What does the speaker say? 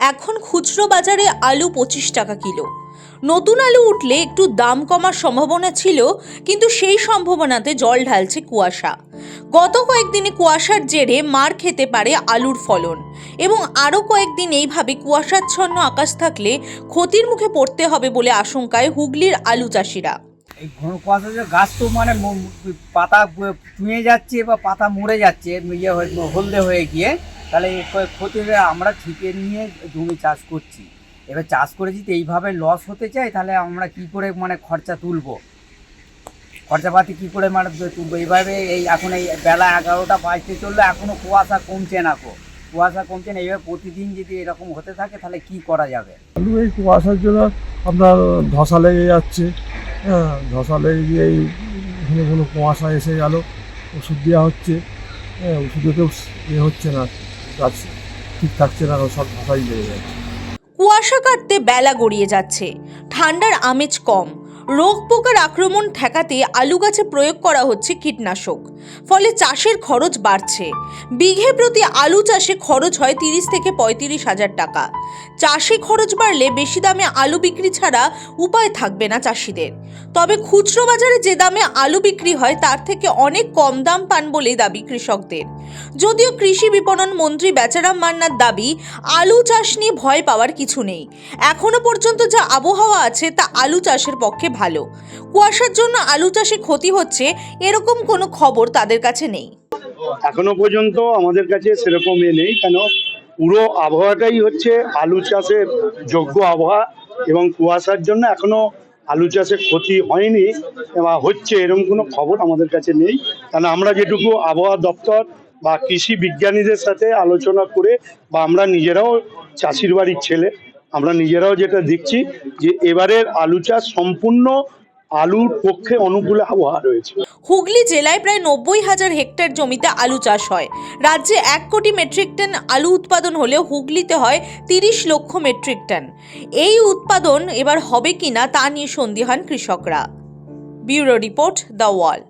এখন খুচরো বাজারে আলু পঁচিশ টাকা কিলো। নতুন আলু উঠলে একটু দাম কমার সম্ভাবনা ছিল, কিন্তু সেই সম্ভাবনাতে জল ঢালছে কুয়াশা। গত কয়েকদিনে কুয়াশার জেরে মার খেতে পারে আলুর ফলন, এবং আরও কয়েকদিন এইভাবে কুয়াশাচ্ছন্ন আকাশ থাকলে ক্ষতির মুখে পড়তে হবে বলে আশঙ্কায় হুগলির আলু চাষিরা। এই ঘন কুয়াশা যে গাছ তো মানে পাতা চুঁয়ে যাচ্ছে বা পাতা মরে যাচ্ছে ইয়ে হলদে হয়ে গিয়ে। তাহলে ক্ষতি আমরা ছিপে নিয়ে জমি চাষ করছি। এবার চাষ করে যদি এইভাবে লস হতে চাই, তাহলে আমরা কি করে মানে খরচা তুলবো? খরচাপাতি কি করে মানে তুলবো? এইভাবে এই এখন এই বেলা এগারোটা বাজতে চলল এখনও কুয়াশা কমছে না কো কুয়াশা কমছে না, এইভাবে প্রতিদিন যদি এরকম হতে থাকে, তাহলে কি করা যাবে? এই কুয়াশার জন্য আপনার ধসা লেগে যাচ্ছে। হ্যাঁ ধসা লেগে গিয়ে এই ঘন ঘন কুয়াশা এসে গেল, ওষুধ দেওয়া হচ্ছে। হ্যাঁ ওষুধেতেও এ হচ্ছে না। গাছ ঠিক থাকছে না, সব ধসাই লেগে যাচ্ছে। কুয়াশা কাটতে বেলা গড়িয়ে যাচ্ছে। ঠান্ডার আমেজ কম। রোগ পোকার আক্রমণ ঠেকাতে আলু গাছে প্রয়োগ করা হচ্ছে কীটনাশক। ফলে চাষের খরচ বাড়ছে। বিঘে প্রতি আলু চাষে খরচ হয় তিরিশ থেকে পঁয়ত্রিশ হাজার টাকা। চাষে খরচ বাড়লে বেশি দামে আলু বিক্রি ছাড়া উপায় থাকবে না চাষিদের। তবে খুচরো বাজারে যে দামে আলু বিক্রি হয়, তার থেকে অনেক কম দাম পান বলে দাবি কৃষকদের। যদিও কৃষি বিপণন মন্ত্রী বেচারাম মান্নার দাবি, আলু চাষ নিয়ে ভয় পাওয়ার কিছু নেই। এখনও পর্যন্ত যা আবহাওয়া আছে, তা আলু চাষের পক্ষে ভালো। কুয়াশার জন্য আলু চাষে ক্ষতি হচ্ছে, এরকম কোনো খবর তাদের কাছে নেই। এখনও পর্যন্ত আমাদের কাছে সেরকম এ নেই, কেন? পুরো আবহাওয়াটাই হচ্ছে আলু চাষের যোগ্য আবহাওয়া এবং কুয়াশার জন্য এখনও আলু চাষের ক্ষতি হয়নি হচ্ছে এরকম কোনো খবর আমাদের কাছে নেই। কারণ আমরা যেটুকু আবহাওয়া দপ্তর বা কৃষি বিজ্ঞানীদের সাথে আলোচনা করে বা আমরা নিজেরাও চাষির বাড়ির ছেলে, আমরা নিজেরাও যেটা দেখছি যে এবারের আলু চাষ সম্পূর্ণ আলুর পক্ষে অনুকূলে আবহাওয়া রয়েছে। হুগলি জেলায় প্রায় নব্বই হাজার হেক্টর জমিতে আলু চাষ হয়। রাজ্যে এক কোটি মেট্রিক টন আলু উৎপাদন হলেও হুগলিতে হয় তিরিশ লক্ষ মেট্রিক টন। এই উৎপাদন এবার হবে কিনা তা নিয়ে সন্দিহান কৃষকরা। Bureau report the wall.